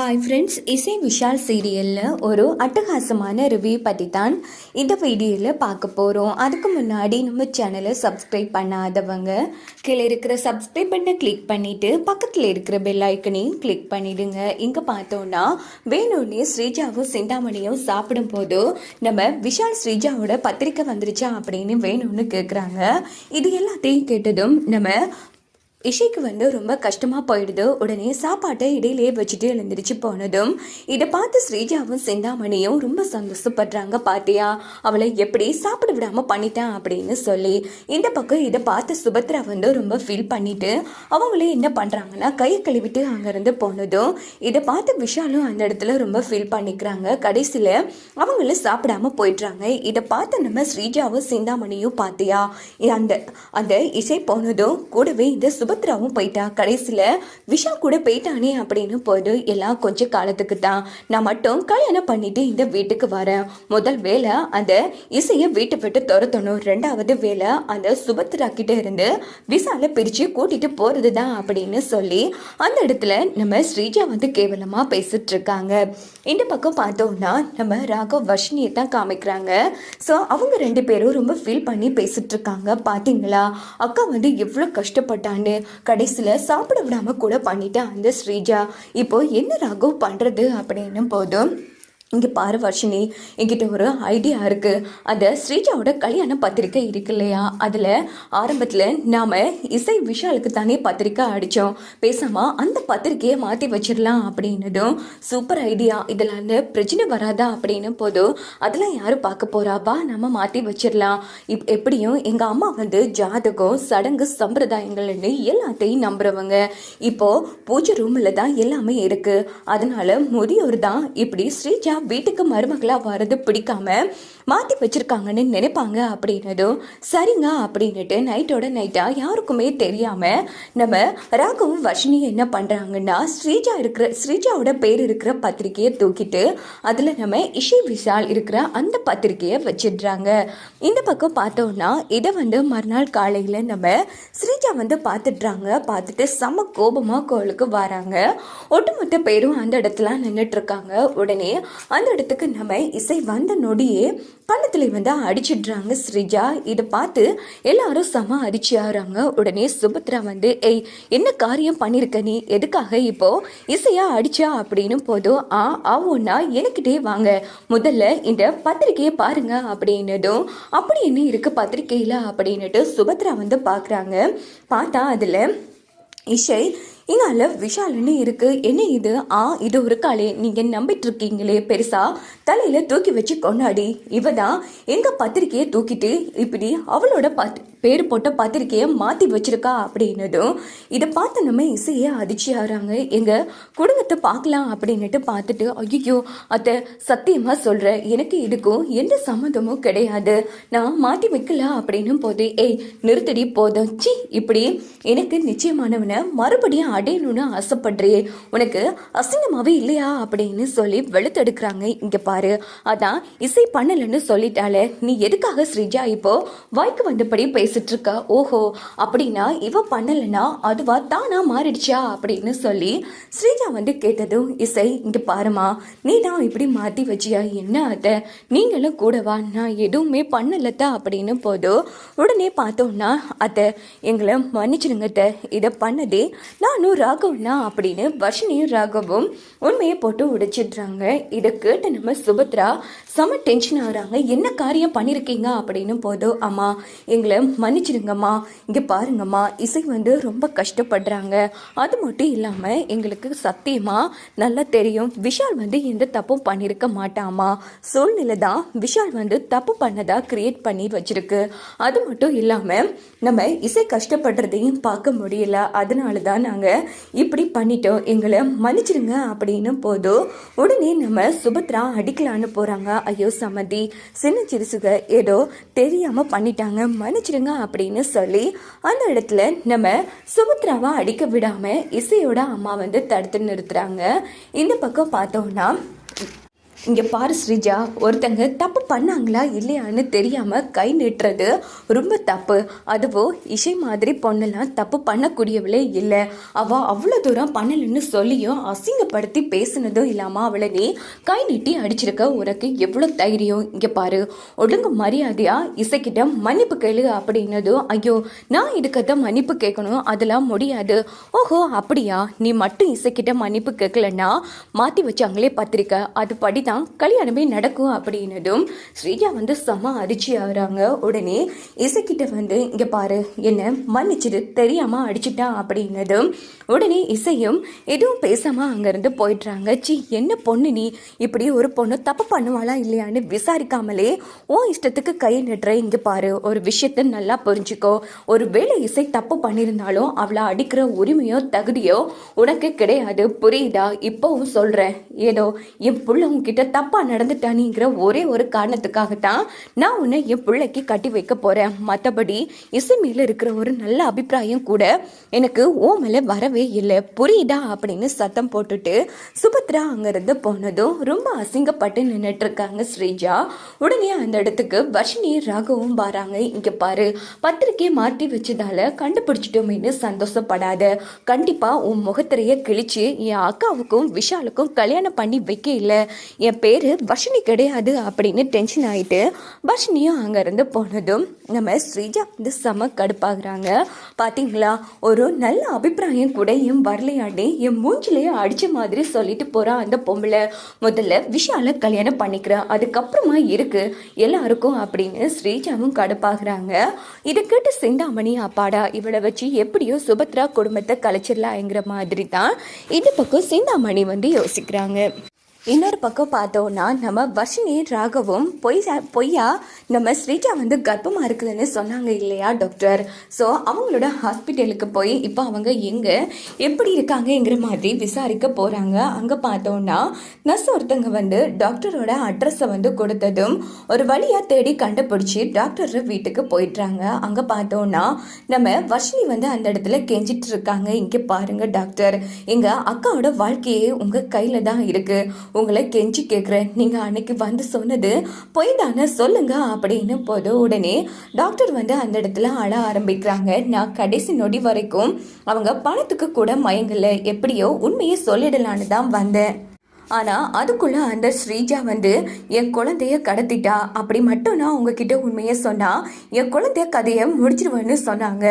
Hi friends இசை விஷால் சீரியலில் ஒரு அட்டகாசமான ரிவ்யூ பற்றி தான் இந்த வீடியோவில் பார்க்க போகிறோம் அதுக்கு முன்னாடி நம்ம சேனலை சப்ஸ்கிரைப் பண்ணாதவங்க கீழே இருக்கிற சப்ஸ்கிரைப் பண்ண கிளிக் பண்ணிவிட்டு பக்கத்தில் இருக்கிற பெல் ஐக்கனையும் கிளிக் பண்ணிவிடுங்க இங்கே பார்த்தோன்னா வேணும்னே ஸ்ரீஜாவும் சிந்தாமணியும் சாப்பிடும்போது நம்ம விஷால் ஸ்ரீஜாவோட பத்திரிக்கை வந்துருச்சா அப்படின்னு வேணும்னு கேட்குறாங்க இது எல்லாத்தையும் கேட்டதும் நம்ம இஷைக்கு வந்து ரொம்ப கஷ்டமாக போயிடுது. உடனே சாப்பாட்டை இடையிலேயே வச்சுட்டு எழுந்திரிச்சு போனதும் இதை பார்த்து ஸ்ரீஜாவும் சிந்தாமணியும் ரொம்ப சந்தோஷப்படுறாங்க பாத்தியா? அவளை எப்படி சாப்பிட விடாமல் பண்ணிட்டேன் அப்படின்னு சொல்லி இந்த பக்கம் இதை பார்த்து சுபத்ரா வந்து ரொம்ப ஃபீல் பண்ணிட்டு அவங்களே என்ன பண்ணுறாங்கன்னா கை கழுவிட்டு அங்கேருந்து போனதும் இதை பார்த்து விஷாலும் அந்த இடத்துல ரொம்ப ஃபீல் பண்ணிக்கிறாங்க. கடைசியில் அவங்களும் சாப்பிடாம போயிடுறாங்க. இதை பார்த்து நம்ம ஸ்ரீஜாவும் சிந்தாமணியும் பார்த்தியா அந்த அந்த இசை போனதும் கூடவே இந்த சுபத்ராவும் போயிட்டா. கடைசியில் விஷா கூட போயிட்டானே அப்படின்னு போது எல்லாம் கொஞ்சம் காலத்துக்கு தான் நான் மட்டும் கல்யாணம் பண்ணிட்டு இந்த வீட்டுக்கு வரேன். முதல் வேலை அந்த இசையை வீட்டை விட்டு துரத்தணும். ரெண்டாவது வேலை அந்த சுபத்ரா கிட்ட இருந்து விசால பிரித்து கூட்டிட்டு போகிறது தான் அப்படின்னு சொல்லி அந்த இடத்துல நம்ம ஸ்ரீஜா வந்து கேவலமாக பேசிட்டு இருக்காங்க. இந்த பக்கம் பார்த்தோம்னா நம்ம ராகவ் வர்ஷினியை தான் காமிக்கிறாங்க. ஸோ அவங்க ரெண்டு பேரும் ரொம்ப ஃபீல் பண்ணி பேசிட்டு இருக்காங்க. பார்த்தீங்களா அக்கா வந்து எவ்வளோ கஷ்டப்பட்டான்னு. கடைசியில் சாப்பிட விடாம கூட பண்ணிட்டேன் அந்த ஸ்ரீஜா. இப்போ என்ன ராகவ் பண்ணுறது அப்படின்னு போதும். இங்கே பாரு வர்ஷினி என்கிட்ட ஒரு ஐடியா இருக்குது அந்த ஸ்ரீஜாவோட கல்யாண பத்திரிக்கை இருக்கு இல்லையா? அதில் ஆரம்பத்தில் நாம் இசை விஷாலுக்கு தானே பத்திரிக்கை அடித்தோம் பேசாமல் அந்த பத்திரிக்கையை மாற்றி வச்சிடலாம் அப்படின்னதும் சூப்பர் ஐடியா இதில் அந்த பிரச்சனை வராதா அப்படின்னு போதும் அதெல்லாம் யாரும் பார்க்க போகிறாப்பா நம்ம மாற்றி வச்சிடலாம். இப் எப்படியும் எங்கள் அம்மா வந்து ஜாதகம் சடங்கு சம்பிரதாயங்கள்னு எல்லாத்தையும் நம்புகிறவங்க இப்போது பூஜை ரூமில் தான் எல்லாமே இருக்குது அதனால் முதியோர் தான் இப்படி ஸ்ரீஜா வீட்டுக்கு மருமகளாக வர்றது பிடிக்காம மாற்றி வச்சிருக்காங்கன்னு நினைப்பாங்க அப்படின்னதும் சரிங்க அப்படின்னுட்டு நைட்டோட நைட்டாக யாருக்குமே தெரியாமல் நம்ம ராகவும் வர்ஷினி என்ன பண்ணுறாங்கன்னா ஸ்ரீஜா இருக்கிற ஸ்ரீஜாவோட பேர் இருக்கிற பத்திரிக்கையை தூக்கிட்டு அதில் நம்ம இஷை விஷால் இருக்கிற அந்த பத்திரிக்கையை வச்சிடுறாங்க. இந்த பக்கம் பார்த்தோம்னா இதை வந்து மறுநாள் காலையில் நம்ம ஸ்ரீஜா வந்து பார்த்துட்றாங்க. பார்த்துட்டு செம கோபமாக கோளுக்கு வராங்க. ஒட்டுமொத்த பேரும் அந்த இடத்துல நின்றுட்டுருக்காங்க உடனே அந்த இடத்துக்கு நம்ம இசை வந்த நொடியே பள்ளத்தில் வந்து அடிச்சிடுறாங்க ஸ்ரீஜா. இதை பார்த்து எல்லாரும் செம ஆகிறாங்க உடனே சுபத்ரா வந்து ஏய் என்ன காரியம் பண்ணியிருக்க நீ? எதுக்காக இப்போ இசையா அடிச்சா? அப்படின்னு போதும் ஆ ஆவோன்னா எனக்கிட்டே வாங்க. முதல்ல இந்த பத்திரிக்கையை பாருங்க. அப்படின்னதும் அப்படி என்ன இருக்கு பத்திரிக்கையில்? அப்படின்னுட்டு சுபத்ரா வந்து பார்க்குறாங்க. பார்த்தா அதில் இசை இங்கால விஷாலுன்னு இருக்கு? என்ன இது? ஆ இது ஒரு காலே. நீங்க நம்பிட்டு இருக்கீங்களே பெருசா? தலையில தூக்கி வச்சு கொண்டாடி. இவ தான் எங்க பத்திரிக்கையை தூக்கிட்டு இப்படி அவளோட பத் பேர் போட்ட பத்திரிக்கையை மாத்தி வச்சிருக்கா அப்படின்னதும் இதை பார்த்த நம்ம இசையை அதிர்ச்சி ஆறாங்க எங்க குடும்பத்தை பார்க்கலாம் அப்படின்னுட்டு பார்த்துட்டு ஐயோ அத்தை சத்தியமா சொல்கிறேன் எனக்கு இதுக்கும் எந்த சம்மந்தமும் கிடையாது. நான் மாற்றி வைக்கல அப்படின்னு போது ஏய் நிறுத்தடி போதும். சி இப்படி எனக்கு நிச்சயமானவனை மறுபடியும் அடையணும்னு ஆசைப்படுறியே. உனக்கு அசிங்கமாவே இல்லையா? அப்படின்னு சொல்லி வெளுத்தெடுக்கிறாங்க. இங்க பாரு அதான் இசை பண்ணலன்னு சொல்லிட்டாலே நீ எதுக்காக ஸ்ரீஜா இப்போ வாய்க்கு வந்தபடி பேசிட்டு இருக்கா ஓஹோ அப்படின்னா இவ பண்ணலைன்னா அதுவா தானா மாறிடுச்சா? அப்படின்னு சொல்லி ஸ்ரீஜா வந்து கேட்டதும் இசை இங்க பாருமா நீ தான் இப்படி மாத்தி வச்சியா? என்ன அத? நீங்களும் கூடவா? நான் எதுவுமே பண்ணலத்தா? அப்படின்னு போதும் உடனே பார்த்தோம்னா அதை எங்களை மன்னிச்சிடுங்க இதை பண்ணதே நானும் ராகவ்னா அப்படின்னு வர்ஷினியும் ராகவும் உண்மையை போட்டு உடைச்சிடுறாங்க. இதை கேட்டு நம்ம சுபத்ரா செம டென்ஷன் ஆகுறாங்க. என்ன காரியம் பண்ணியிருக்கீங்க அப்படின்னு போதும் அம்மா எங்களை மன்னிச்சிடுங்கம்மா. இங்கே பாருங்கம்மா இசை வந்து ரொம்ப கஷ்டப்படுறாங்க. அது மட்டும் இல்லாமல் எங்களுக்கு சத்தியமாக நல்லா தெரியும். விஷால் வந்து எந்த தப்பும் பண்ணியிருக்க மாட்டாமா சூழ்நிலை தான் விஷால் வந்து தப்பு பண்ணதாக கிரியேட் பண்ணி வச்சிருக்கு. அது மட்டும் இல்லாமல் நம்ம இசை கஷ்டப்படுறதையும் பார்க்க முடியல. அதனால தான் நாங்கள் இப்படி பண்ணிட்டோம். எங்களை மன்னிச்சிடுங்க அப்படின்னு போதும் உடனே நம்ம சுபத்ரா அடிக்கலான்னு போகிறாங்க ஐயோ சமதி. சின்ன சிறுசுக ஏதோ தெரியாமல் பண்ணிட்டாங்க. மன்னிச்சிடுங்க அப்படின்னு சொல்லி அந்த இடத்துல நம்ம சுமித்ராவை அடிக்க விடாமல் இசையோட அம்மா வந்து தடுத்து நிறுத்துறாங்க. இந்த பக்கம் பார்த்தோம்னா இங்கே பாரு ஸ்ரீஜா ஒருத்தங்க தப்பு பண்ணாங்களா இல்லையான்னு தெரியாமல் கை நீட்டுறது ரொம்ப தப்பு. அதுவும் இசை மாதிரி பொண்ணெல்லாம் தப்பு பண்ணக்கூடியவளே இல்லை. அவள் அவ்வளோ தூரம் பண்ணலைன்னு சொல்லியும் அசிங்கப்படுத்தி பேசுனதும் இல்லாமல் அவளை நீ கை நீட்டி அடிச்சிருக்க உனக்கு எவ்வளோ தைரியம்? இங்கே பாரு ஒழுங்கு மரியாதையா இசைக்கிட்ட மன்னிப்பு கேளு அப்படின்னதும் ஐயோ நான் இதுக்கத்தான் மன்னிப்பு கேட்கணும்? அதெல்லாம் முடியாது. ஓஹோ அப்படியா? நீ மட்டும் இசைக்கிட்ட மன்னிப்பு கேட்கலன்னா மாற்றி வச்சாங்களே பத்திரிக்கை. அது படி தான் கல்யாணமே நடக்கும் அப்படின்னதும் ஸ்ரீயா வந்து செம்ம அடிச்சு ஆகுறாங்க. உடனே இசைக்கிட்ட வந்து இங்கே பாரு என்ன மன்னிச்சிடு தெரியாமல் அடிச்சிட்டான் அப்படின்னதும் உடனே இசையும் எதுவும் பேசாமல் அங்கேருந்து போயிடுறாங்க. சி என்ன பொண்ணு நீ? இப்படி ஒரு பொண்ணு தப்பு பண்ணுவாளா இல்லையான்னு விசாரிக்காமலே ஓ இஷ்டத்துக்கு கை நட்டுற. இங்கே பாரு ஒரு விஷயத்த நல்லா புரிஞ்சுக்கோ. ஒரு வேளை இசை தப்பு பண்ணியிருந்தாலும் அவளை அடிக்கிற உரிமையோ தகுதியோ உனக்கு கிடையாது. புரியுதா? இப்போவும் சொல்கிறேன் ஏதோ என் புள்ள உன்கிட்ட தப்பாக நடந்துட்டானிங்கிற ஒரே ஒரு காரணத்துக்காகத்தான் நான் உன்னை என் பிள்ளைக்கு கட்டி வைக்க போகிறேன் மற்றபடி இசை மேலே இருக்கிற ஒரு நல்ல அபிப்பிராயம் கூட எனக்கு ஓ மேலே வரவே இல்லை. புரியுதா? அப்படின்னு சத்தம் போட்டுட்டு சுபத்ரா அங்கேருந்து போனதும் ரொம்ப அசிங்கப்பட்டு நின்றுட்டு இருக்காங்க ஸ்ரீஜா. உடனே அந்த இடத்துக்கு வர்ஷினி ராகவும் வராங்க. இங்கே பாரு பத்திரிக்கையை மாற்றி வச்சதால கண்டுபிடிச்சிட்டோமேனு சந்தோஷப்படாத. கண்டிப்பாக உன் முகத்திரைய கிழிச்சு என் அக்காவுக்கும் விஷாலுக்கும் கல்யாணம் பண்ணி வைக்க இல்லை. என் பேர் வர்ஷினி கிடையாது அப்படின்னு டென்ஷன் ஆகிட்டு வர்ஷினியும் அங்கேருந்து போனதும் நம்ம ஸ்ரீஜா வந்து செம கடுப்பாகிறாங்க. பார்த்தீங்களா ஒரு நல்ல அபிப்பிராயம் கூட என் வரலையாண்டி என் மூஞ்சிலேயே அடித்த மாதிரி சொல்லிட்டு போகிறா அந்த பொம்பளை. முதல்ல விஷால கல்யாணம் பண்ணிக்கிறேன் அதுக்கப்புறமா இருக்குது எல்லாருக்கும் அப்படின்னு ஸ்ரீஜாவும் கடுப்பாகிறாங்க. இதை கேட்டு சிந்தாமணி அப்பாடா இவளை வச்சு எப்படியோ சுபத்ரா குடும்பத்தை கலைச்சிடலாங்கிற மாதிரி தான் இந்த பக்கம் சிந்தாமணி வந்து யோசிக்கிறாங்க. இன்னொரு பக்கம் பார்த்தோன்னா நம்ம வர்ஷினி ராகவும் பொய் பொய்யா நம்ம ஸ்ரீஜா வந்து கர்ப்பமாக இருக்குதுன்னு சொன்னாங்க இல்லையா டாக்டர் ஸோ அவங்களோட ஹாஸ்பிட்டலுக்கு போய் இப்போ அவங்க எங்கே எப்படி இருக்காங்கங்கிற மாதிரி விசாரிக்க போகிறாங்க அங்கே பார்த்தோன்னா நர்ஸ் ஒருத்தங்க வந்து டாக்டரோட அட்ரஸை வந்து கொடுத்ததும் ஒரு வழியாக தேடி கண்டுபிடிச்சி டாக்டர் வீட்டுக்கு போயிடுறாங்க. அங்கே பார்த்தோன்னா நம்ம வர்ஷினி வந்து அந்த இடத்துல கெஞ்சிட்டு இருக்காங்க. இங்கே பாருங்கள் டாக்டர் எங்கள் அக்காவோட வாழ்க்கையே உங்கள் கையில் தான் இருக்குது உங்களை கெஞ்சி கேட்குறேன் நீங்கள் அன்னைக்கு வந்து சொன்னது பொய் தானே சொல்லுங்க அப்படின்னு போது உடனே டாக்டர் வந்து அந்த இடத்துல அழ ஆரம்பிக்கிறாங்க. நான் கடைசி நொடி வரைக்கும் அவங்க பணத்துக்கு கூட மயங்கலை. எப்படியோ உண்மையை சொல்லிடலான்னு தான் வந்தேன். ஆனால் அதுக்குள்ளே அந்த ஸ்ரீஜா வந்து என் குழந்தைய கடத்திட்டா? அப்படி மட்டும் நான் உங்ககிட்ட உண்மையை சொன்னால் என் குழந்தைய கதையை முடிச்சிருவேன்னு சொன்னாங்க.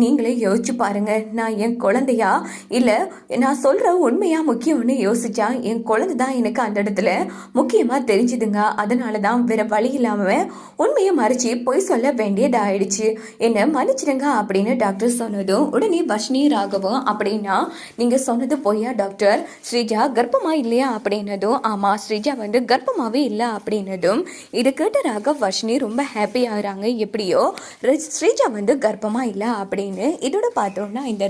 நீங்களே யோசிச்சு பாருங்கள் நான் என் குழந்தையா? இல்லை நான் சொல்கிற உண்மையாக முக்கியம்னு யோசிச்சா என் குழந்தை தான் எனக்கு அந்த இடத்துல முக்கியமாக தெரிஞ்சுதுங்க. அதனால தான் வேற வழி இல்லாமல் உண்மையை மறைச்சி பொய் சொல்ல வேண்டியதாயிடுச்சு. என்னை மன்னிச்சிடுங்க அப்படின்னு டாக்டர் சொன்னதும் உடனே வஷ்ணி ராகவும் அப்படின்னா நீங்கள் சொன்னது பொய்யா டாக்டர்? ஸ்ரீஜா கர்ப்பமா இல்லையா? அப்படின்னதும் ஆமாம் ஸ்ரீஜா வந்து கர்ப்பமாகவே இல்லை அப்படின்னதும் இது கேட்ட ராகவ் வர்ஷினி ரொம்ப ஹாப்பி ஆகிறாங்க. எப்படியோ ஸ்ரீஜா வந்து கர்ப்பமாக இல்லை அப்படின்னு இதோட பார்த்தோம்னா இந்த